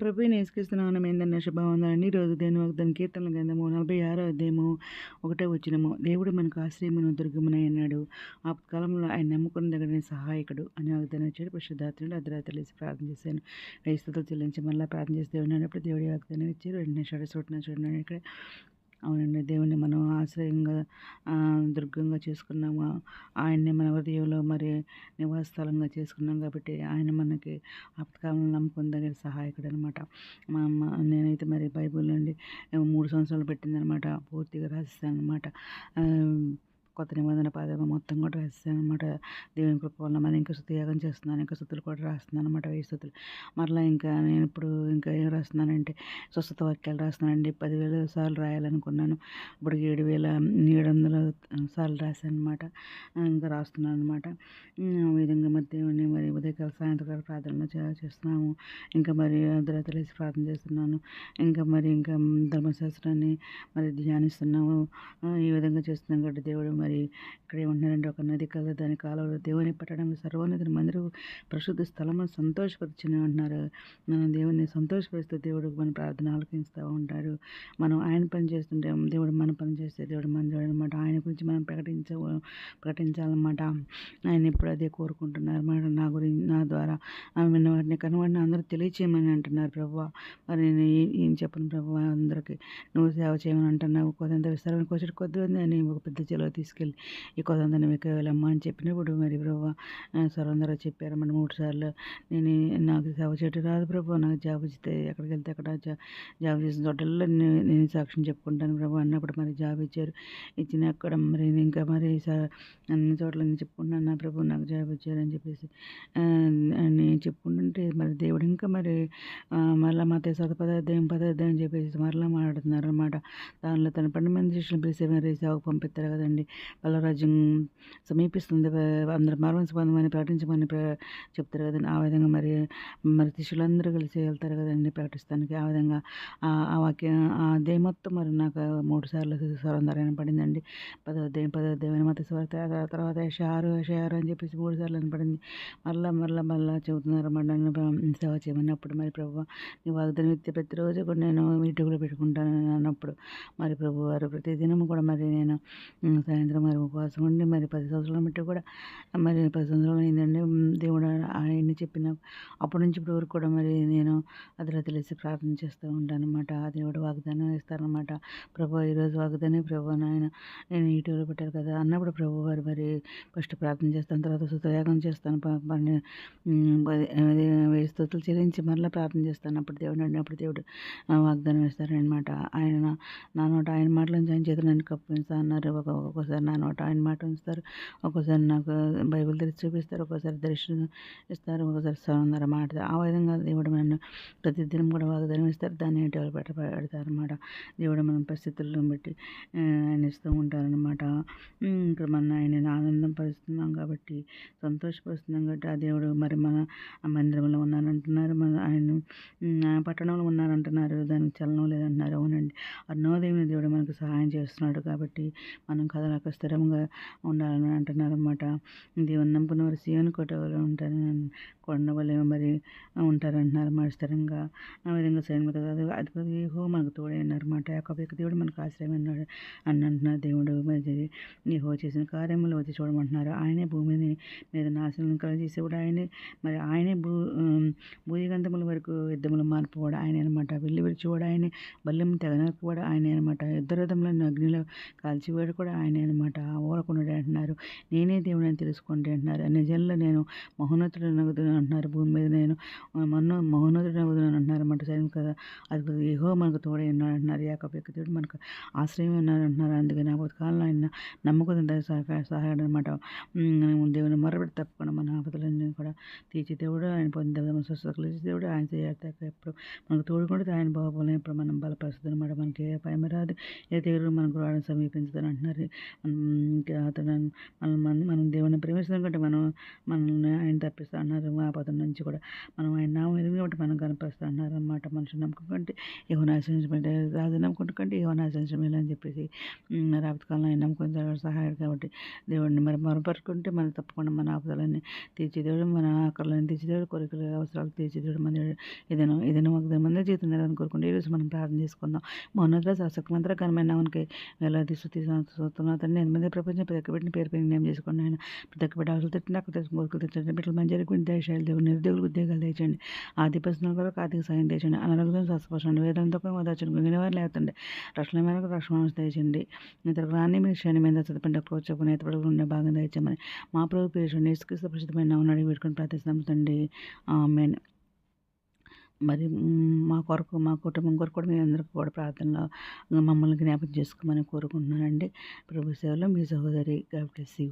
ప్రభు నేసుకిస్తున్నాను ఏందన్న శుభవందనండి రోజు దేని వాగ్దాన కీర్తన గ్రంథము నలభై ఆరో అధ్యాయము ఒకటే వచ్చినము దేవుడు మనకు ఆశ్రయమును దుర్గమునై అన్నాడు. ఆ కాలంలో ఆయన నమ్ముకున్న దగ్గరనే సహాయకుడు అని వాగ్దానం వచ్చాడు పరిశుద్ధాత్రుడు అర్ధరాత్రి లేచి ప్రార్థన చేశాను. రైస్తుతో చెల్లించి మళ్ళీ ప్రార్థన చేస్తే అన్నప్పుడు దేవుడి వాగ్దానం ఇచ్చారు. వెంటనే షడ చూడన చూడడానికి ఇక్కడ అవునండి. దేవుణ్ణి మనం ఆశ్రయంగా దుర్గంగా చేసుకున్నాము. ఆయన్ని మన హృదయంలో మరి నివాస స్థలంగా చేసుకున్నాం కాబట్టి ఆయన మనకి ఆపత్కాలంలో నమ్మకం దగ్గర సహాయకుడు అనమాట మా అమ్మ నేనైతే మరి బైబిల్ నుండి మూడు సంవత్సరాలు పెట్టిందనమాట పూర్తిగా రాసిస్తాను అనమాట కొత్త నిబంధన పాదం మొత్తం కూడా రాస్తాను అనమాట దేవుని కృప వల్ల మరి ఇంకా శుద్ధియాగం చేస్తున్నాను ఇంకా శుద్ధులు కూడా రాస్తున్నాను అనమాట వెయ్యి శుద్ధులు. మరలా ఇంకా నేను ఇప్పుడు ఇంకా ఏం రాస్తున్నానంటే స్వస్థత వాక్యాలు రాస్తున్నానండి. పదివేల సార్లు రాయాలనుకున్నాను. ఇప్పుడు ఏడు వేల ఏడు వందల సార్లు రాశాను అనమాట ఇంకా రాస్తున్నాను అనమాట విధంగా మరి దేవుని మరి ఉదయకాల సాయంత్రకాల ప్రార్థనలు చేస్తున్నాము. ఇంకా మరి అర్ధరాత్రి ప్రార్థన చేస్తున్నాను. ఇంకా మరి ఇంకా ధర్మశాస్త్రాన్ని మరి ధ్యానిస్తున్నాము. ఈ విధంగా చేస్తున్నాం కాబట్టి దేవుడు మరి ఇక్కడ ఏమంటున్నారంటే ఒక నది కల దాని కాలంలో దేవుని పట్టడం సర్వోన్నతిని మందిరం ప్రసిద్ధ స్థలం సంతోషపరిచిన అంటున్నారు. మనం దేవుని సంతోషపరుస్తూ దేవుడు మన ప్రార్థన ఆలకిస్తూ ఉంటారు మనం ఆయన పని చేస్తుంటే దేవుడు మన పని చేస్తే దేవుడు మన దేవుడు అనమాట ఆయన గురించి మనం ప్రకటించ ప్రకటించాలన్నమాట. ఆయన ఇప్పుడు అదే కోరుకుంటున్నారు. అన్నమాట నా గురించి నా ద్వారా ఆమె విన్న వాటిని కనబడిన అందరూ తెలియచేయమని అంటున్నారు ప్రభు మరి నేను ఏం చెప్పను ప్రభు అందరికీ నువ్వు సేవ చేయమని అంటున్నావు. ఎంత విస్తారమైన కోచడు కొద్ది ఉంది అని ఒక పెద్ద చెలో తీసుకెళ్ళి ఈ కొద్దంత మీకు వెళ్ళమ్మా అని చెప్పినప్పుడు మరి ప్రభు సరందరూ చెప్పారు. మరి మూడు సార్లు నేను నాకు సేవ చేయటం రాదు ప్రభు నాకు జాబ్ ఇస్తే ఎక్కడికి వెళ్తే అక్కడ జా- జాబ్ చేసిన చోటల్లో నేను నేను సాక్ష్యం చెప్పుకుంటాను ప్రభు అన్నప్పుడు మరి జాబ్ ఇచ్చారు. ఇచ్చిన అక్కడ మరి ఇంకా మరి స- అన్ని చోట్ల నేను చెప్పుకుంటున్నాను. నా ప్రభు నాకు జాబ్ ఇచ్చారని చెప్పేసి నేను చెప్పుకుంటుంటే మరి దేవుడు ఇంకా మరి మళ్ళీ మా తెసత పదార్థం పదార్థం అని చెప్పేసి మరలా మాట్లాడుతున్నారు అనమాట దానిలో తన పన్నెండు మంది శిష్యులు పిలిచి మరి సేవకు పంపిస్తారు కదండి. బలరాజ్యం సమీపిస్తుంది. అందరు మరణించి ప్రకటించమని చెప్తారు కదండి. ఆ విధంగా మరి మరి శిష్యులందరూ కలిసి వెళ్తారు కదండి ప్రకటిస్తానికి ఆ విధంగా ఆ వాక్య వాక్యం ఆ దే మొత్తం మరి నాకు మూడు సార్లు స్వరం పడిందండి పదో అధ్యాయం పదో అధ్యాయం మత స్వర తర్వాత షారు షారు అని చెప్పేసి మూడు సార్లు పడింది మళ్ళా మళ్ళా మళ్ళీ చెబుతున్నారు అన్నమాట సేవ చేయమన్నప్పుడు. మరి ప్రభు నీ వాగ్దానం ఇస్తే ప్రతిరోజు కూడా నేను వీటిలో పెట్టుకుంటాను అన్నప్పుడు. మరి ప్రభు వారు ప్రతిదినం కూడా మరి నేను సాయంత్రం సాయంత్రం మరి ఉపవాసం ఉండి మరి పది సంవత్సరాల మట్టి కూడా మరి పది సంవత్సరాలు అయిందండి. దేవుడు ఆయన్ని చెప్పిన అప్పటి నుంచి ఇప్పుడు వరకు కూడా మరి నేను అదిలో తెలిసి ప్రార్థన చేస్తూ ఉంటాను అనమాట ఆ దేవుడు వాగ్దానం ఇస్తారనమాట ప్రభు ఈరోజు వాగ్దానం ప్రభు నాయన. నేను యూట్యూబ్లో పెట్టారు కదా అన్నప్పుడు ప్రభు వారు మరి ఫస్ట్ ప్రార్థన చేస్తాను తర్వాత సుతయాగం చేస్తాను. ప- పని వెయ్యి చెల్లించి మరలా ప్రార్థన చేస్తాను. అప్పుడు దేవుడు అప్పుడు దేవుడు వాగ్దానం ఇస్తారనమాట ఆయన నా- నోట ఆయన మాటలు నుంచి ఆయన చేతులు నన్ను కప్పిస్తా అన్నారు. ఒక ఒక్కోసారి నా నోట ఆయన మాట ఉంచుతారు. ఒక్కోసారి నాకు బైబిల్ తెరిచి చూపిస్తారు ఒక్కోసారి దర్శనం ఇస్తారు ఒక్కోసారి సౌందర్య మాట ఆ విధంగా దేవుడు నన్ను ప్రతిదినం కూడా వాగ్దానం ఇస్తారు దాన్ని డెవలప్ పెట్ట పెడతారు అనమాట దేవుడు మన పరిస్థితులను బట్టి ఆయన ఇస్తూ ఉంటారనమాట ఉమ్, ఇక్కడ మన ఆయనను ఆనందం పరుస్తున్నాం కాబట్టి సంతోషపరుస్తున్నాం కాబట్టి ఆ దేవుడు మరి మన మందిరంలో ఉన్నారంటున్నారు మన ఆయన పట్టణంలో ఉన్నారంటున్నారు. దానికి చలనం లేదంటున్నారు. అవునండి. అన్నోదేవిన దేవుడు మనకు సహాయం చేస్తున్నాడు కాబట్టి మనం కథలకు స్థిరంగా ఉండాలని అంటున్నారు అనమాట దేవుని నమ్ముకున్న వారు సీఎన్ కోటలో ఉంటారు కొండవలే మరి ఉంటారంటున్నారు మరి స్థిరంగా ఆ విధంగా సైన్యం కదా అది అధిపతి మనకు తోడైనారన్నమాట ఉన్నారు యొక్క దేవుడు మనకు ఆశ్రయం ఉన్నాడు అని అంటున్నారు దేవుడు. మరి యెహోవా చేసిన కార్యములు వచ్చి చూడమంటున్నారు. ఆయనే భూమిని మీద నాశనం కలగజేసేవాడు. ఆయనే మరి ఆయనే భూ ఉమ్, భూదిగంధముల వరకు యుద్ధములు మార్పు కూడా ఆయన అనమాట వెళ్ళి విడిచి ఆయనే బల్యం తెగనకపోవడం కూడా ఆయనే అనమాట యుద్ధ రథములను అగ్నిలో కాల్చివాడు కూడా ఆయనే అనమాట ఓలకొండడే అంటున్నారు. నేనే దేవుడు అని తెలుసుకోండి అంటున్నారు నిజంలో నేను మహోన్నతుడు నగదు అంటున్నారు. భూమి మీద నేను మొన్న మహోన్నతుడు అవుతున్నాను అంటున్నారు కదా? అది ఏహో మనకు తోడే ఉన్నాడు అంటున్నారు యాకబ్ యొక్క దేవుడు. మనకు ఆశ్రయం ఉన్నాడు అంటున్నారు అందుకని ఆ కాలంలో ఆయన నమ్మకం సహాయ సహాయం అనమాట దేవుని మొరబెట్టి తప్పకుండా మన ఆపదలన్నీ కూడా తీర్చి దేవుడు ఆయన పొందే స్వస్థత కలిసి దేవుడు ఆయన చేయాక ఎప్పుడు మనకు తోడుకుంటే ఆయన బాబులను ఇప్పుడు మనం బలపరుస్తుంది అనమాట మనకి ఏ భయం రాదు. ఏ దేవుడు మనకు రావడం సమీపించదని అంటున్నారు. ఇంకా అతను మనం మనం దేవుని ప్రేమిస్తాం కంటే మనం మనల్ని ఆయన తప్పిస్తా అన్నారు ఆపద నుంచి కూడా మనం ఆయన నామం ఎరిగిన కాబట్టి మనం కనిపిస్తున్నారు అనమాట మనుషులు నమ్మకం కంటే ఏవో రాజు నమ్ముకుంటుంటే ఏమైనా ఏవో అని చెప్పేసి ఉమ్, కాలం కాలంలో ఆయన నమ్ముకుని దేవుడు సహాయం కాబట్టి దేవుడిని మరి మరపరుచుకుంటే మనం తప్పకుండా మన ఆపదలన్నీ తీర్చిదేవుడు మన ఆకలిని తీర్చిదేవుడు కోరికలు అవసరాలు తీర్చిదేవుడు మన ఏదైనా ఏదైనా ఒక మంది జీవితం నెలని కోరుకుంటే ఈరోజు మనం ప్రార్థన చేసుకుందాం. మౌనత శాసక మంత్ర ఘనమైన నామనికి వేలాది స్థుతి సంస్తున్నా తండ్రి ఎనిమిది ప్రపంచం ప్రతి ఒక్క పేరు పేరు నేమ్ చేసుకోండి ఆయన. ప్రతి ఒక్క బిడ్డ తిట్టిన అక్కడ కోరికలు తెచ్చండి బిడ్డలు మంచి జరిగి దేశాలు దేవుడు నిరుద్యోగులు ఉద్యోగాలు తెచ్చండి ఆది ప్రశ్నల కొరకు ఆర్థిక సాయం తెచ్చండి అనారోగ్యం స్వస్థపరచండి వేదంతో వదచండి మిగిలిన వారు లేదండి రక్షణ మేరకు రక్షణ దయచండి ఇతర రాని మీ విషయాన్ని మీద చదపండి అక్కడ వచ్చి నేతపడలు ఉండే భాగం తెచ్చమని మా ప్రభు పేరు నేసుకృష్ణ ప్రసిద్ధమైన ఉన్నాడు. వీడుకొని ప్రార్థిస్తాం తండ్రి ఆమెన్. మరి మా కొరకు మా కుటుంబం కొరకు కూడా మీ అందరికీ కూడా ప్రార్థనలో మమ్మల్ని జ్ఞాపకం చేసుకోమని కోరుకుంటున్నానండి. ప్రభు సేవలో మీ సహోదరి గాడ్ బ్లెస్ యూ.